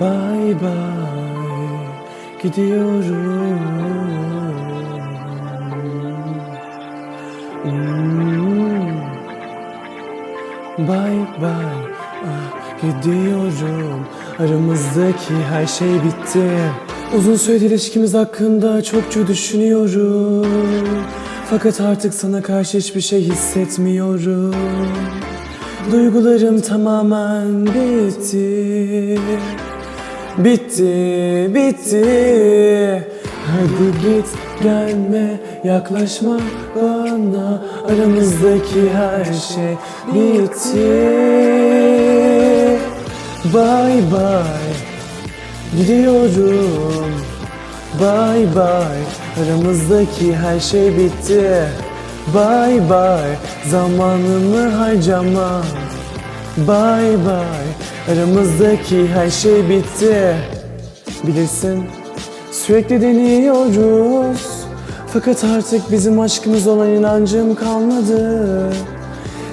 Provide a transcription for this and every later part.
Bye bye gidiyorum. Hmm. Bye bye ah, gidiyorum. Aramızdaki her şey bitti. Uzun süredir ilişkimiz hakkında çokça düşünüyorum. Fakat artık sana karşı hiçbir şey hissetmiyorum. Duygularım tamamen bitti. Bitti, bitti. Hadi git, gelme, yaklaşma bana. Aramızdaki her şey bitti. Bye bye, gidiyorum. Bye bye, aramızdaki her şey bitti. Bye bye, zamanımı harcama. Bye bye, aramızdaki her şey bitti. Bilirsin, sürekli deniyoruz. Fakat artık bizim aşkımız olan inancım kalmadı.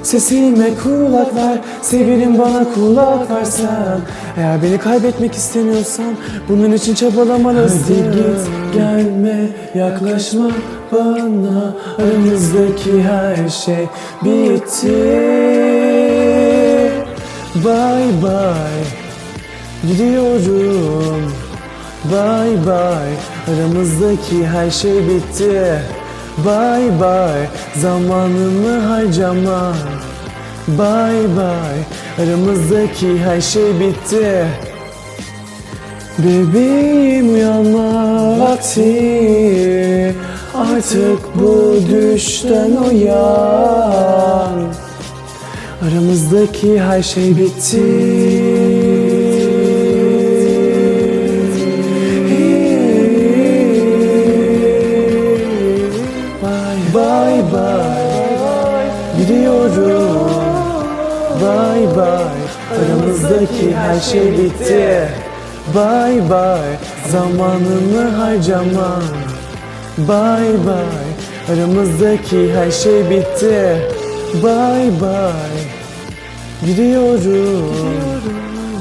Sesime kulak ver, severim bana kulak versen Eğer beni kaybetmek istemiyorsan bunun için çabalamalısın Hadi git, gelme, yaklaşma bana Aramızdaki her şey bitti Bye bye, gidiyorum. Bye bye, aramızdaki her şey bitti. Bye bye, zamanımı harcama. Bye bye, aramızdaki her şey bitti. Bebeğim uyanma vakti Artık bu düşten uyan Aramızdaki her şey bitti. Bye bye bye. Gidiyorum Bye bye. Aramızdaki her şey bitti. Bye bye. Zamanımı harcama Bye bye. Aramızdaki her şey bitti Bye bye Gidiyorum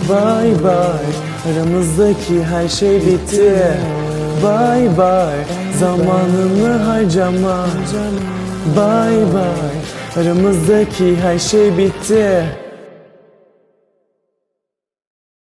Bye bye Aramızdaki her şey bitti. Bye bye Zamanımı harcama. Bye bye Aramızdaki her şey bitti